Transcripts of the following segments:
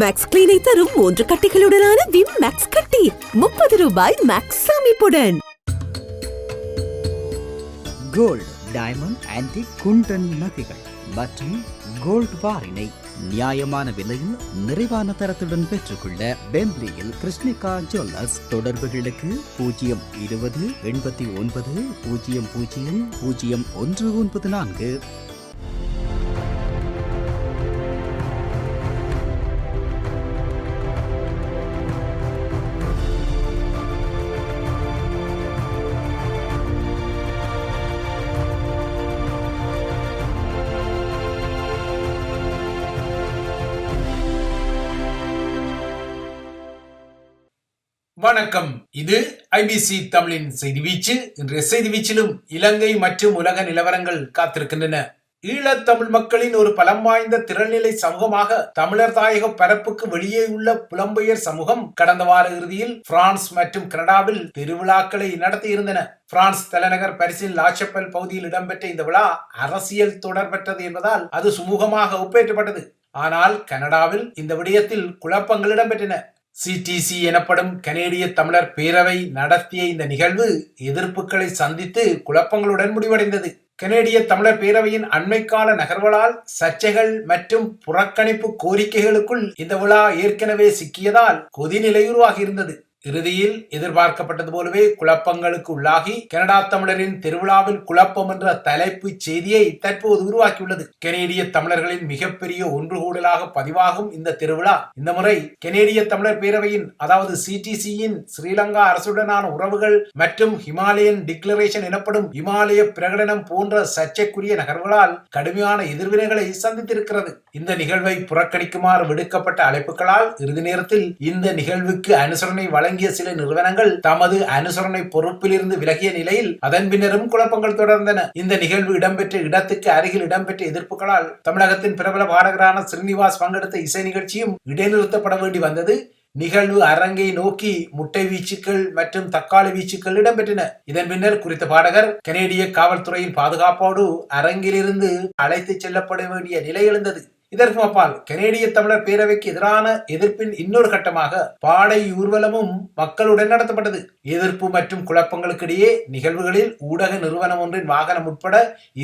Maths கிளீனை தரும் மூன்று கட்டிகளுடனான Vim maths கட்டி. முப்பது ரூபாய் மேக்ஸ் அமைப்புடன் கோல்ட் டைமண்ட் ஆன்டி குண்டன் நகைகள். மற்றும் கோல்ட் பாரினை நியாயமான விலையில் நிறைவான தரத்துடன் பெற்றுக்கொள்ள பெம்ப்லியில் கிருஷ்ணிகா ஜுவல்லர்ஸ் தொடர்புகளுக்கு பூஜ்ஜியம் இருபது எண்பத்தி ஒன்பது பூஜ்ஜியம் பூஜ்ஜியம் பூஜ்ஜியம் ஒன்று ஒன்பது நான்கு. வணக்கம். இது ஐபிசி தமிழின் செய்தி வீச்சு. இன்றைய செய்தி வீச்சிலும் இலங்கை மற்றும் உலக நிலவரங்கள் காத்திருக்கின்றன. ஈழத்தமிழ் மக்களின் ஒரு பலம் வாய்ந்த திறநிலை சமூகமாக தமிழர் தாயக பரப்புக்கு வெளியே உள்ள புலம்பெயர் சமூகம் கடந்த வார இறுதியில் பிரான்ஸ் மற்றும் கனடாவில் திருவிழாக்களை நடத்தியிருந்தன பிரான்ஸ் தலைநகர் பரிசில் லாச்சப்பல் பகுதியில் இடம்பெற்ற இந்த விழா அரசியல் தொடர்பற்றது என்பதால் அது சுமூகமாக ஒப்பேற்றப்பட்டது. ஆனால் கனடாவில் இந்த விடயத்தில் குழப்பங்கள் இடம்பெற்றன. சிடிசி எனப்படும் கனேடிய தமிழர் பேரவை நடத்திய இந்த நிகழ்வு எதிர்ப்புகளை சந்தித்து குழப்பங்களுடன் முடிவடைந்தது. கனேடிய தமிழர் பேரவையின் அண்மைக்கால நகர்வலால் சர்ச்சைகள் மற்றும் புறக்கணிப்பு கோரிக்கைகளுக்குள் இந்த விழா ஏற்கனவே சிக்கியதால் கொதிநிலை உருவாகியிருந்தது. இறுதியில் எதிர்பார்க்கப்பட்டது போலவே குழப்பங்களுக்கு உள்ளாகி கனடா தமிழரின் திருவிழாவில் குழப்பம் என்ற தலைப்பு செய்தியை தற்போது உருவாக்கியுள்ளது. கனேடிய தமிழர்களின் மிகப்பெரிய ஒன்று கூடலாக பதிவாகும் இந்த திருவிழா. இந்த முறை கனேடிய தமிழர் பேரவையின் அதாவது சிடிசியின் ஸ்ரீலங்கா அரசுடனான உறவுகள் மற்றும் ஹிமாலயன் டிக்ளரேஷன் எனப்படும் இமாலய பிரகடனம் போன்ற சர்ச்சைக்குரிய நகர்வுகளால் கடுமையான எதிர்வினைகளை சந்தித்திருக்கிறது. இந்த நிகழ்வை புறக்கணிக்குமாறு விடுக்கப்பட்ட அழைப்புகளால் இறுதி நேரத்தில் இந்த நிகழ்வுக்கு அனுசரணை வழங்க வழங்கிய சில நிறுவனங்கள் தமது அனுசரணை பொறுப்பிலிருந்து விலகிய நிலையில் அதன் பின்னரும் குழப்பங்கள் தொடர்ந்தன. இந்த நிகழ்வு இடம்பெற்ற இடத்துக்கு அருகில் இடம்பெற்ற எதிர்ப்புகளால் தமிழகத்தின் பிரபல பாடகரான ஸ்ரீனிவாஸ் பங்கெடுத்த இசை நிகழ்ச்சியும் இடைநிறுத்தப்பட வேண்டி வந்தது. நிகழ்வு அரங்கை நோக்கி முட்டை வீச்சுக்கள் மற்றும் தக்காளி வீச்சுக்கள் இடம்பெற்றன. இதன் பின்னர் குறித்த பாடகர் கனேடிய காவல்துறையின் பாதுகாப்போடு அரங்கிலிருந்து அழைத்துச் செல்லப்பட வேண்டிய நிலை எழுந்தது. இதற்கு அப்பால் கனேடிய தமிழர் பேரவைக்கு எதிரான எதிர்ப்பின் இன்னொரு கட்டமாக பாடை ஊர்வலமும் மக்களுடன் நடத்தப்பட்டது. எதிர்ப்பு மற்றும் குழப்பங்களுக்கிடையே நிகழ்வுகளில் ஊடக நிறுவனம் ஒன்றின் வாகனம் உட்பட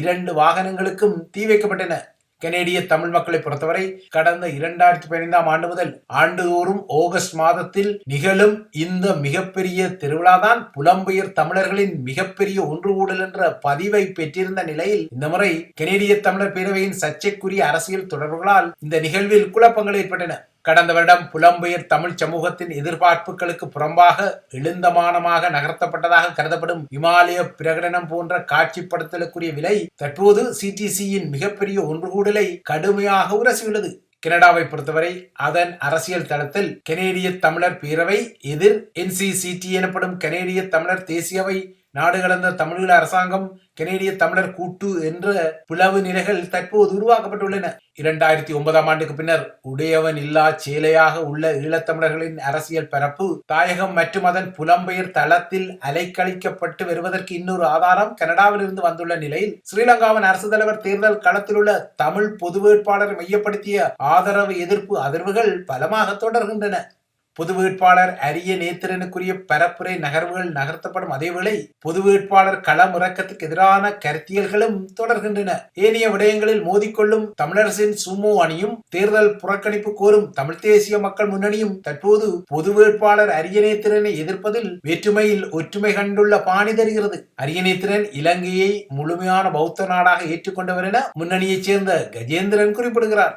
இரண்டு வாகனங்களுக்கும் தீ வைக்கப்பட்டன. கனேடிய தமிழ் மக்களை பொறுத்தவரை கடந்த இரண்டாயிரத்தி பதினைந்தாம் ஆண்டு முதல் ஆண்டுதோறும் ஆகஸ்ட் மாதத்தில் நிகழும் இந்த மிகப்பெரிய திருவிழாதான் புலம்பெயர் தமிழர்களின் மிகப்பெரிய ஒன்று கூடல் என்ற பதிவை பெற்றிருந்த நிலையில் இந்த முறை கனேடிய தமிழர் பேரவையின் சர்ச்சைக்குரிய அரசியல் தொடர்புகளால் இந்த நிகழ்வில் குழப்பங்கள் ஏற்பட்டன. கடந்த வருடம் புலம்பெயர் தமிழ் சமூகத்தின் எதிர்பார்ப்புகளுக்கு புறம்பாக எழுந்தமானமாக நகர்த்தப்பட்டதாக கருதப்படும் இமாலய பிரகடனம் போன்ற காட்சிப்படுத்தலுக்குரிய விலை தற்போது சிடிசியின் மிகப்பெரிய ஒன்றுகூடலை கடுமையாக உரசியுள்ளது. கனடாவை பொறுத்தவரை அதன் அரசியல் தளத்தில் கனேடிய தமிழர் பேரவை எதிர் என்சிசிடி எனப்படும் கனேடிய தமிழர் தேசியவை நாடு கடந்த தமிழீழ அரசாங்கம் கனேடிய தமிழர் கூட்டு என்ற பிளவு நிலைகள் தற்போது உருவாக்கப்பட்டுள்ளன. இரண்டாயிரத்தி ஒன்பதாம் ஆண்டுக்கு பின்னர் உடையவன் இல்லா சேலையாக உள்ள ஈழத்தமிழர்களின் அரசியல் பரப்பு தாயகம் மற்றும் அதன் புலம்பெயர் தளத்தில் அலைக்கழிக்கப்பட்டு வருவதற்கு இன்னொரு ஆதாரம் கனடாவில் இருந்து வந்துள்ள நிலையில் ஸ்ரீலங்காவின் அரசு தலைவர் தேர்தல் களத்தில் உள்ள தமிழ் பொது வேட்பாளரை மையப்படுத்திய ஆதரவு எதிர்ப்பு அதிர்வுகள் பலமாக தொடர்கின்றன. பொது வேட்பாளர் அரிய நேத்திரனுக்குரிய பரப்புரை நகர்வுகள் நகர்த்தப்படும் அதேவேளை பொது வேட்பாளர் களம் இறக்கத்துக்கு எதிரான கருத்தியல்களும் தொடர்கின்றன. ஏனைய விடயங்களில் மோதிக்கொள்ளும் தமிழரசின் சுமோ அணியும் தேர்தல் புறக்கணிப்பு கோரும் தமிழ் தேசிய மக்கள் முன்னணியும் தற்போது பொது வேட்பாளர் அரியநேத்திரனை எதிர்ப்பதில் வேற்றுமையில் ஒற்றுமை கண்டுள்ள பாணி தருகிறது. அரியநேத்திரன் இலங்கையை முழுமையான பௌத்த நாடாக ஏற்றுக்கொண்டவர் என முன்னணியைச் சேர்ந்த கஜேந்திரன் குறிப்பிடுகிறார்.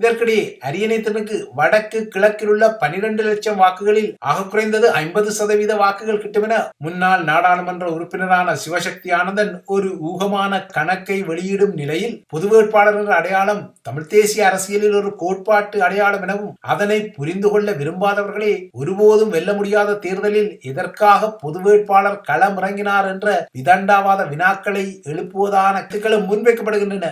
இதற்கிடையே அரியணைத்தனுக்கு வடக்கு கிழக்கில் உள்ள பனிரெண்டு லட்சம் வாக்குகளில் ஆக குறைந்தது ஐம்பது சதவீத வாக்குகள் கிட்டுமென முன்னாள் நாடாளுமன்ற உறுப்பினரான சிவசக்தி ஆனந்தன் ஒரு ஊகமான கணக்கை வெளியிடும் நிலையில் பொது வேட்பாளர் என்ற அடையாளம் தமிழ் தேசிய அரசியலில் ஒரு கோட்பாட்டு அடையாளம் எனவும் அதனை புரிந்து கொள்ள விரும்பாதவர்களே ஒருபோதும் வெல்ல முடியாத தேர்தலில் எதற்காக பொது வேட்பாளர் களம் இறங்கினார் என்ற விதண்டாவாத வினாக்களை எழுப்புவதான முன்வைக்கப்படுகின்றன.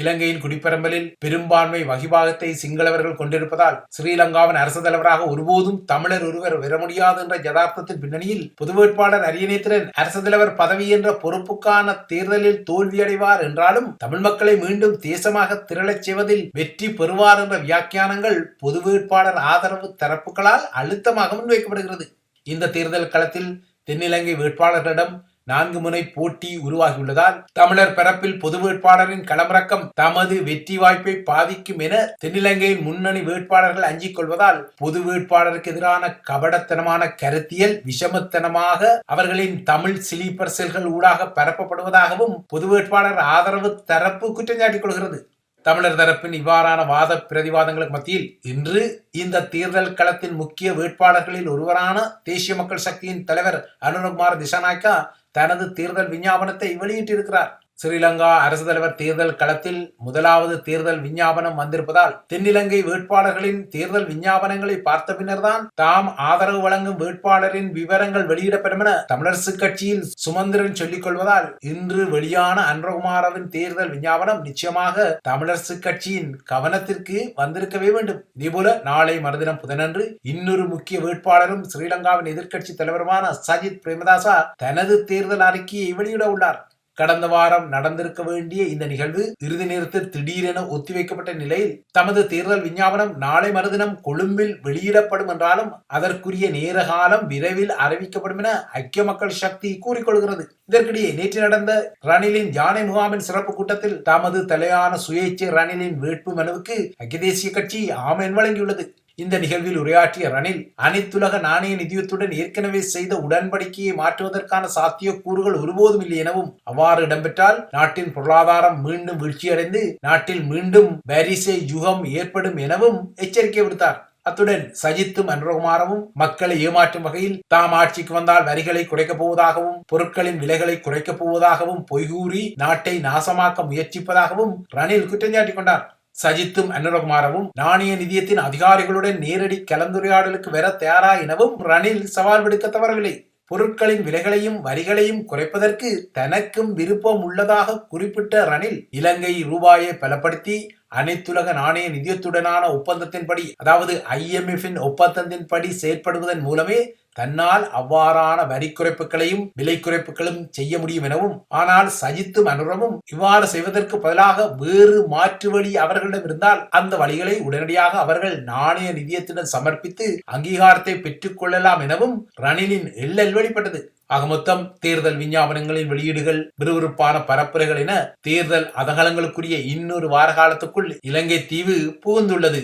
இலங்கையின் குடிப்பெரம்பலில் பெரும்பான்மை வகிபாகத்தை சிங்களவர்கள் கொண்டிருப்பதால் ஸ்ரீலங்காவின் அரசு தலைவராக ஒருபோதும் தமிழர் ஒருவர் வர முடியாது என்ற யதார்த்தத்தின் பின்னணியில் பொது வேட்பாளர் அரியநேத்திரன் அரசு தலைவர் பதவி என்ற பொறுப்புக்கான தேர்தலில் தோல்வியடைவார் என்றாலும் தமிழ் மக்களை மீண்டும் தேசமாக திரளச் செய்வதில் வெற்றி பெறுவார் என்ற வியாக்கியானங்கள் பொது வேட்பாளர் ஆதரவு தரப்புகளால் அழுத்தமாக முன்வைக்கப்படுகிறது. இந்த தேர்தல் களத்தில் தென்னிலங்கை வேட்பாளர்களிடம் நான்கு முனை போட்டி உருவாகியுள்ளதால் தமிழர் பரப்பில் பொது வேட்பாளரின் களமிறக்கம் தமது வெற்றி வாய்ப்பை பாதிக்கும் என தென்னிலங்கையின் முன்னணி வேட்பாளர்கள் அஞ்சிக் கொள்வதால் பொது வேட்பாளருக்கு எதிரான கபடத்தனமான கருத்தியல் விஷமத்தனமாக அவர்களின் தமிழ் சிலீப்பர் செல்கள் ஊடாக பரப்பப்படுவதாகவும் பொது வேட்பாளர் ஆதரவு தரப்பு குற்றம் சாட்டிக் கொள்கிறது. தமிழர் தரப்பின் இவ்வாறான வாத பிரதிவாதங்களுக்கு மத்தியில் இன்று இந்த தேர்தல் களத்தின் முக்கிய வேட்பாளர்களில் ஒருவரான தேசிய மக்கள் சக்தியின் தலைவர் அனுரகுமார் திசாநாயக்கா தனது தேர்தல் விஞ்ஞாபனத்தை வெளியிட்டிருக்கிறார். ஸ்ரீலங்கா அரசு தலைவர் தேர்தல் களத்தில் முதலாவது தேர்தல் விஞ்ஞாபனம் வந்திருப்பதால் தென்னிலங்கை வேட்பாளர்களின் தேர்தல் விஞ்ஞாபனங்களை பார்த்த பின்னர்தான் தாம் ஆதரவு வழங்கும் வேட்பாளரின் விவரங்கள் வெளியிடப்படும் என தமிழரசு கட்சியில் சுமந்திரன் சொல்லிக் கொள்வதால் இன்று வெளியான அன்றகுமாரவின் தேர்தல் விஞ்ஞாபனம் நிச்சயமாக தமிழரசு கட்சியின் கவனத்திற்கு வந்திருக்கவே வேண்டும். இதேபோல நாளை மறுதினம் புதனன்று இன்னொரு முக்கிய வேட்பாளரும் ஸ்ரீலங்காவின் எதிர்க்கட்சி தலைவருமான சஜித் பிரேமதாசா தனது தேர்தல் அறிக்கையை வெளியிட உள்ளார். கடந்த வாரம் நடந்திருக்க வேண்டிய இந்த நிகழ்வு இறுதி நேரத்தில் திடீரென ஒத்திவைக்கப்பட்ட நிலையில் தமது தேர்தல் விஞ்ஞாபனம் நாளை மறுதினம் கொழும்பில் வெளியிடப்படும் என்றாலும் அதற்குரிய நேர காலம் விரைவில் அறிவிக்கப்படும் என ஐக்கிய மக்கள் சக்தி கூறிக்கொள்கிறது. இதற்கிடையே நேற்று நடந்த ரணிலின் யானை முகாமின் சிறப்பு கூட்டத்தில் தமது தலையான சுயேட்சை ரணிலின் வேட்பு மனுவுக்கு ஐக்கிய தேசிய கட்சி ஆமேன் வழங்கியுள்ளது. இந்த நிகழ்வில் உரையாற்றிய ரணில் அனைத்துலக நாணய நிதியத்துடன் ஏற்கனவே செய்த உடன்படிக்கையை மாற்றுவதற்கான சாத்திய கூறுகள் ஒருபோதும் இல்லை எனவும் அவ்வாறு இடம்பெற்றால் நாட்டின் பொருளாதாரம் மீண்டும் வீழ்ச்சியடைந்து நாட்டில் மீண்டும் பாரிசே யுகம் ஏற்படும் எனவும் எச்சரிக்கை விடுத்தார். அத்துடன் சஜித்தும் அனுரகுமாரவும் மக்களை ஏமாற்றும் வகையில் தாம் ஆட்சிக்கு வந்தால் வரிகளை குறைக்கப் போவதாகவும் பொருட்களின் விலைகளை குறைக்கப் போவதாகவும் பொய்கூறி நாட்டை நாசமாக்க முயற்சிப்பதாகவும் ரணில் குற்றம் சாட்டிக் கொண்டார். சஜித்தும் அனுரகுமாரவும் நாணய நிதியத்தின் அதிகாரிகளுடன் நேரடி கலந்துரையாடலுக்கு வர தயாரா எனவும் ரணில் சவால் விடுக்க தவறவில்லை. பொருட்களின் விலைகளையும் வரிகளையும் குறைப்பதற்கு தனக்கும் விருப்பம் உள்ளதாக குறிப்பிட்ட ரணில் இலங்கை ரூபாயை பலப்படுத்தி அனைத்துலக நாணய நிதியத்துடனான ஒப்பந்தத்தின்படி அதாவது ஐஎம்எஃபின் ஒப்பந்தத்தின்படி செயற்படுவதன் மூலமே தன்னால் அவ்வாறான வரி குறைப்புகளையும் விலை குறைப்புகளும் செய்ய முடியும் எனவும் ஆனால் சஜித்தும் அனுரமும் இவ்வாறு செய்வதற்கு பதிலாக வேறு மாற்று வழி அவர்களிடம் இருந்தால் அந்த வழிகளை உடனடியாக அவர்கள் நாணய நிதியத்திடம் சமர்ப்பித்து அங்கீகாரத்தை பெற்றுக் கொள்ளலாம் எனவும் ரணிலின் எள்ளல் வெளிப்பட்டது. ஆக மொத்தம் தேர்தல் விஞ்ஞாபனங்களின் வெளியீடுகள் விறுவிறுப்பான பரப்புரைகள் என தேர்தல் அதகலங்களுக்குரிய இன்னொரு வார காலத்துக்குள் இலங்கை தீவு புகுந்துள்ளது.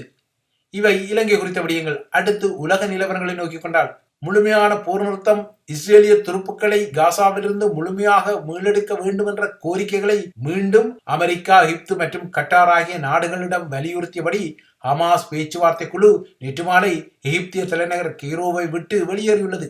இவை இலங்கை குறித்த விடயங்கள். அடுத்து உலக நிலவரங்களை நோக்கிக் கொண்டால் முழுமையான போர் நிறுத்தம் இஸ்ரேலிய துருப்புக்களை காசாவிலிருந்து முழுமையாக மீளெடுக்க வேண்டும் என்ற கோரிக்கைகளை மீண்டும் அமெரிக்கா எகிப்து மற்றும் கட்டார் ஆகிய நாடுகளிடம் வலியுறுத்தியபடி ஹமாஸ் பேச்சுவார்த்தை குழு நேற்று மாலை எகிப்திய தலைநகர் கெய்ரோவை விட்டு வெளியேறியுள்ளது.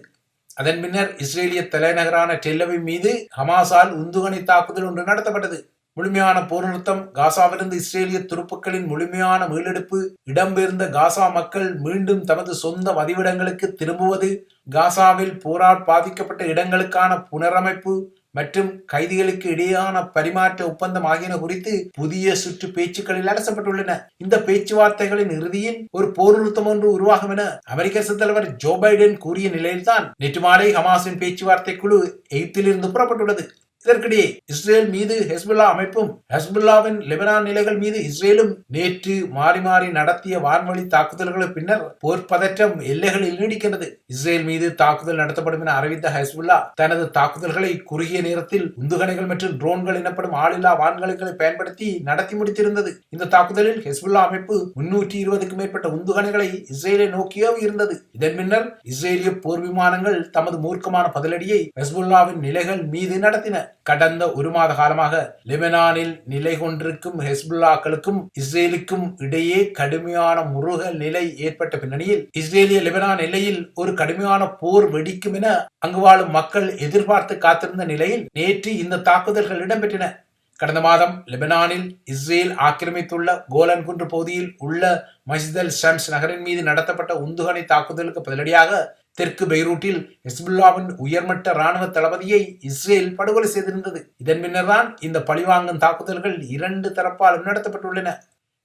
அதன் பின்னர் இஸ்ரேலிய தலைநகரான டெல்லவி மீது ஹமாஸால் உந்துகணை தாக்குதல் ஒன்று நடத்தப்பட்டது. முழுமையான போர் நிறுத்தம் காசாவிலிருந்து இஸ்ரேலிய துருப்புக்களின் முழுமையான மீளெடுப்பு இடம்பெயர்ந்த காசா மக்கள் மீண்டும் தமது சொந்த வதிவிடங்களுக்கு திரும்புவது காசாவில் போரால் பாதிக்கப்பட்ட இடங்களுக்கான புனரமைப்பு மற்றும் கைதிகளுக்கு இடையேயான பரிமாற்ற ஒப்பந்தம் ஆகியன குறித்து புதிய சுற்று பேச்சுக்களில் அலசப்பட்டுள்ளன. இந்த பேச்சுவார்த்தைகளின் இறுதியில் ஒரு போர் நிறுத்தம் ஒன்று உருவாகும் என அமெரிக்க தலைவர் ஜோ பைடன் கூறிய நிலையில்தான் நேற்று மாலை ஹமாஸின் பேச்சுவார்த்தை குழு எய்த்திலிருந்து புறப்பட்டுள்ளது. இதற்கிடையே இஸ்ரேல் மீது ஹெஸ்புல்லா அமைப்பும் ஹெஸ்புல்லாவின் லெபனான் நிலைகள் மீது இஸ்ரேலும் நேற்று மாறி மாறி நடத்திய வான்வழி தாக்குதல்களுக்கு பின்னர் போர் பதற்றம் எல்லைகளில் நீடிக்கிறது இஸ்ரேல் மீது தாக்குதல் நடத்தப்படும் என அறிவித்த ஹெஸ்புல்லா தனது தாக்குதல்களை குறுகிய நேரத்தில் உந்துகணைகள் மற்றும் ட்ரோன்கள் எனப்படும் ஆளில்லா வான்கலைகளை பயன்படுத்தி நடத்தி முடித்திருந்தது. இந்த தாக்குதலில் ஹெஸ்புல்லா அமைப்பு முன்னூற்றி இருபதுக்கும் மேற்பட்ட உந்துகணைகளை இஸ்ரேலை நோக்கியோ இருந்தது இதன் பின்னர் இஸ்ரேலிய போர் விமானங்கள் தமது மூர்க்கமான பதிலடியை ஹெஸ்புல்லாவின் நிலைகள் மீது நடத்தின. கடந்த ஒரு மாத காலமாக லெபனானில் நிலை கொண்டிருக்கும் ஹெஸ்புல்லாக்களுக்கும் இஸ்ரேலுக்கும் இடையே கடுமையான முருகல் நிலை ஏற்பட்ட பின்னணியில் இஸ்ரேலிய லெபனான் எல்லையில் ஒரு கடுமையான போர் வெடிக்கும் என அங்கு வாழும் மக்கள் எதிர்பார்த்து காத்திருந்த நிலையில் நேற்று இந்த தாக்குதல்கள் இடம்பெற்றன. கடந்த மாதம் லெபனானில் இஸ்ரேல் ஆக்கிரமித்துள்ள கோலன் குன்று பகுதியில் உள்ள மஸ்ஜித் ஷம்ஸ் நகரின் மீது நடத்தப்பட்ட உந்துகணை தாக்குதலுக்கு பதிலடியாக தெற்கு பெய்ரூட்டில் ஹெஸ்புல்லாவின் உயர்மட்ட ராணுவ தளபதியை இஸ்ரேல் படுகொலை செய்திருந்தது இதன் பின்னர்தான் இந்த பழிவாங்கும் தாக்குதல்கள் இரண்டு தரப்பாலும் நடத்தப்பட்டுள்ளன.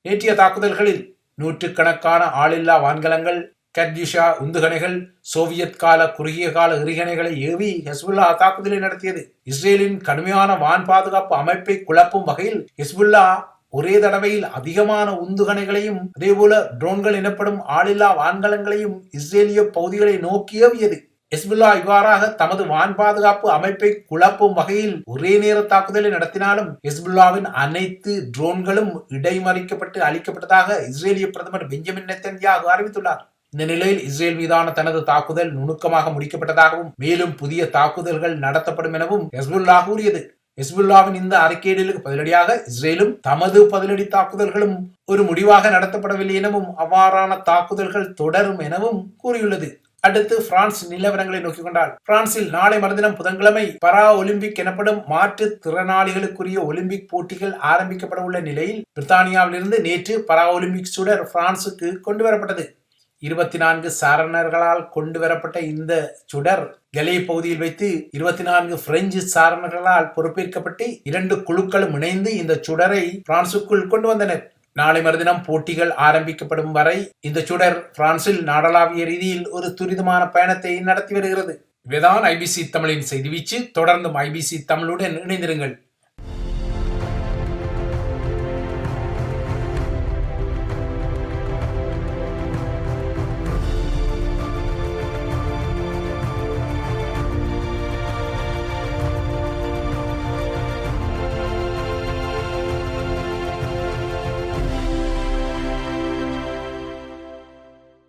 நேற்றைய தாக்குதல்களில் நூற்றுக்கணக்கான ஆளில்லா வான்கலங்கள் கட்யூஷா உந்துகணைகள் சோவியத் கால குறுகிய கால எறிகணைகளை ஏவி ஹெஸ்புல்லா தாக்குதலை நடத்தியது. இஸ்ரேலின் கடுமையான வான் பாதுகாப்பு அமைப்பை குழப்பும் வகையில் ஹெஸ்புல்லா ஒரே தடவையில் அதிகமான உந்துகணைகளையும் அதேபோல ட்ரோன்கள் எனப்படும் ஆளில்லா வான்கலங்களையும் இஸ்ரேலிய பகுதிகளை நோக்கி ஏவியது ஹெஸ்புல்லா இவ்வாறாக தமது வான் பாதுகாப்பு அமைப்பை குழப்பும் வகையில் ஒரே நேர தாக்குதலை நடத்தினாலும் ஹெஸ்புல்லாவின் அனைத்து ட்ரோன்களும் இடைமறிக்கப்பட்டு அளிக்கப்பட்டதாக இஸ்ரேலிய பிரதமர் பெஞ்சமின் நெத்தன்யாகு அறிவித்துள்ளார். இந்த நிலையில் இஸ்ரேல் மீதான தனது தாக்குதல் நுணுக்கமாக முடிக்கப்பட்டதாகவும் மேலும் புதிய தாக்குதல்கள் நடத்தப்படும் எனவும் ஹெஸ்புல்லா கூறியது. ஹிஸ்புல்லாவின் இந்த அறிக்கையிடலுக்கு பதிலடியாக இஸ்ரேலும் தமது பதிலடி தாக்குதல்களும் ஒரு முடிவாக நடத்தப்படவில்லை எனவும் அவ்வாறான தாக்குதல்கள் தொடரும் எனவும் கூறியுள்ளது. அடுத்து பிரான்ஸ் நிலவரங்களை நோக்கிக் கொண்டால் பிரான்சில் நாளை மறுதினம் புதன்கிழமை பரா ஒலிம்பிக் எனப்படும் மாற்றுத் திறனாளிகளுக்குரிய ஒலிம்பிக் போட்டிகள் ஆரம்பிக்கப்பட உள்ள நிலையில் பிரித்தானியாவிலிருந்து நேற்று பரா ஒலிம்பிக் சுடர் பிரான்சுக்கு கொண்டு வரப்பட்டது. இருபத்தி நான்கு சாரணர்களால் கொண்டு வரப்பட்ட இந்த சுடர் கலே பகுதியில் வைத்து இருபத்தி நான்கு பிரெஞ்சு சாரணர்களால் பொறுப்பேற்கப்பட்டு இரண்டு குழுக்களும் இணைந்து இந்த சுடரை பிரான்சுக்குள் கொண்டு வந்தனர். நாளை மறுதினம் போட்டிகள் ஆரம்பிக்கப்படும் வரை இந்த சுடர் பிரான்சில் நாடளாவிய ரீதியில் ஒரு துரிதமான பயணத்தை நடத்தி வருகிறது. இவைதான் ஐபிசி தமிழின் செய்தி வீச்சு. தொடர்ந்தும் ஐபிசி தமிழுடன் இணைந்திருங்கள்.